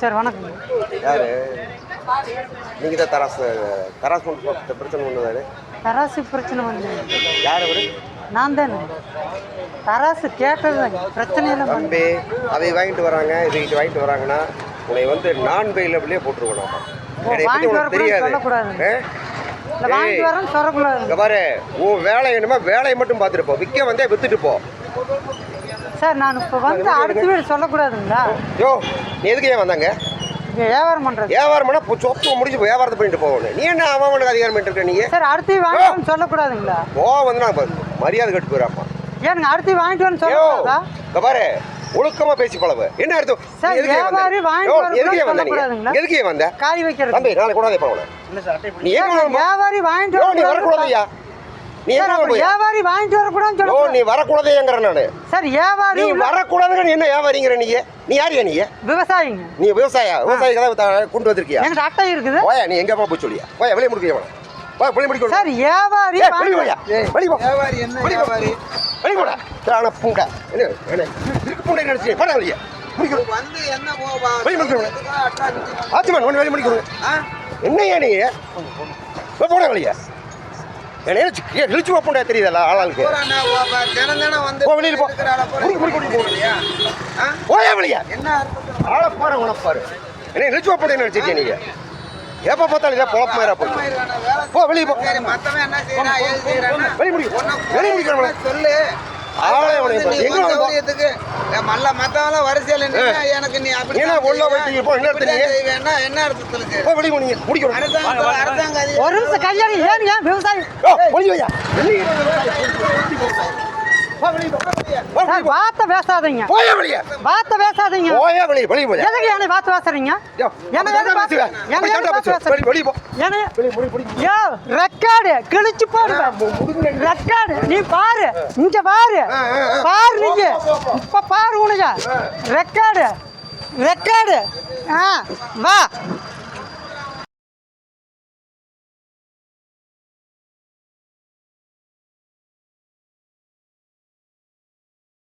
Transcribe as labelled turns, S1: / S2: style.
S1: Sir வணக்கம்.
S2: யாரு? நீங்கள் தான் தராசு தராசு போகிற பிரச்சனை ஒன்று
S1: தராசு பிரச்சனை வந்து
S2: யார் அவரு?
S1: நான் தானே. தராசு கேட்டது பிரச்சனை இல்லை
S2: தம்பி அதை வாங்கிட்டு வராங்க இவங்கிட்ட வாங்கிட்டு வராங்கன்னா உன்னை வந்து நான் பெயிலபிளே போட்டுருக்கணும் உனக்கு தெரியாது. பாரு உன் வேலை என்னமோ வேலையை மட்டும் பார்த்துட்டு போ. விற்க வந்தே வித்துட்டு போ.
S1: சார் நான் இப்போ வந்து அடுத்த வீடு சொல்லக்கூடாதுங்களா?
S2: யோ நீ எதுக்கு ஏன் வந்தாங்க?
S1: வியாபாரம் பண்ணுறது
S2: வியாபாரம் பண்ணா இப்போ சொத்து முடிஞ்சு போய் வியாபாரத்தை பண்ணிட்டு போகணும். நீ என்ன அவன் அவனுக்கு அதிகாரம் பண்ணிட்டு இருக்க நீ?
S1: சார் அடுத்த வாங்கிட்டு சொல்லக்கூடாதுங்களா?
S2: போ வந்து நான் மரியாதை கட்டு போயிடாப்பா
S1: ஏனுங்க அடுத்து வாங்கிட்டு வரேன்னு சொல்லக்கூடாதா?
S2: இங்க பாரு ஒழுக்கமா பேசி பழவு என்ன எடுத்து
S1: சார்,
S2: ஏன்?
S1: வியாபாரி வாங்கிட்டு
S2: எதுக்கு ஏன் வந்த நீ? எதுக்கு ஏன் வந்த?
S1: காய் வைக்கிறது.
S2: தம்பி நாளைக்கு கூடாதே போகல நீ ஏன்?
S1: வியாபாரி வாங்கிட்டு
S2: நீ
S1: வரக்கூடாது
S2: வரக்கூடாதையா நீ
S1: வியாபாரி வாங்கிட்டு வரக்கூடாதுன்னு சொல்ல
S2: நீ வரக்கூடாதேங்கிற நானு.
S1: சார் வியாபாரி
S2: நீ என்ன வியாபாரிங்கிற நீ? நீ யாரியா நீ?
S1: விவசாயிங்க.
S2: நீ விவசாய? விவசாயி கதை கொண்டு வந்திருக்கியா?
S1: அட்டை இருக்குது.
S2: போயா நீ எங்க போய் சொல்லியா? போயா வெளியே முடிக்க போய் வெளியே முடிக்க
S1: சார் வியாபாரி
S2: வெளியே போயா? வெளியே போ.
S3: வியாபாரி என்ன. வியாபாரி?
S2: வெளியே போடா. பூண்டா. என்ன என்ன? இருக்கு பூண்டை நினைச்சு போடா வெளியே. முடிக்கணும்
S3: வந்து என்ன போவா?
S2: வெளியே முடிக்கணும் ஆச்சுமான் ஒன்று வெளியே முடிக்கணும் என்னையா நீ? போட வெளியே. என்ன இழிச்சு பூண்டா தெரியுதல்ல ஆளாளுக்கு?
S3: வந்து
S2: போ
S3: போய்
S2: வெளியே. ஆளை பாரு உனப்பாரு என்ன இழிச்சு பூண்டை நினைச்சிருக்கீங்க நீங்க எப்போ பார்த்தாலும் இதை பொழப்பு மாதிரி போய் போ வெளியே போ. வெளியே
S3: உன்னை
S2: வெளியே முடிக்கிறவங்கள
S3: சொல்லு. மல்ல மத்தவெல்லாம் வரிசையில எனக்கு நீ அப்படி
S2: உள்ள வச்சு இப்போ என்ன
S3: செய்வேன்னா என்ன அர்த்தத்துல சரி?
S2: போ வெளியே
S3: அரசாங்கம் அரசாங்கம் அதிகாரி
S1: ஒரு நிமிஷம் கல்யாணம் ஏன்
S2: வையா வெளியே வெளியே
S1: சார். வார்த்தை பேசாதீங்க.
S2: போயா வெளியே.
S1: வார்த்தை பேசாதீங்க.
S2: போயா வெளியே வெளியே போயா.
S1: எதுக்கு என்னை வார்த்தை பேசுறீங்க?
S2: யோ,
S1: என்ன
S2: அப்படி
S1: எதுக்கு
S2: தான் பேசுவேன்.
S1: என்ன
S2: அப்படி
S1: எதுக்கு
S2: தான்
S1: வார்த்தை
S2: பேசுவேன். வெளியே, வெளியே போ.
S1: என்ன
S2: வெளியே, வெளியே, வெளியே.
S1: யோ ரெக்கார்டு கிழிச்சு போடுவேன் ரெக்கார்டு நீ பாரு. இங்க பாரு. பாரு நீங்க. இப்ப பாரு உனக்கு. ரெக்கார்டு ரெக்கார்டு ஆ வா.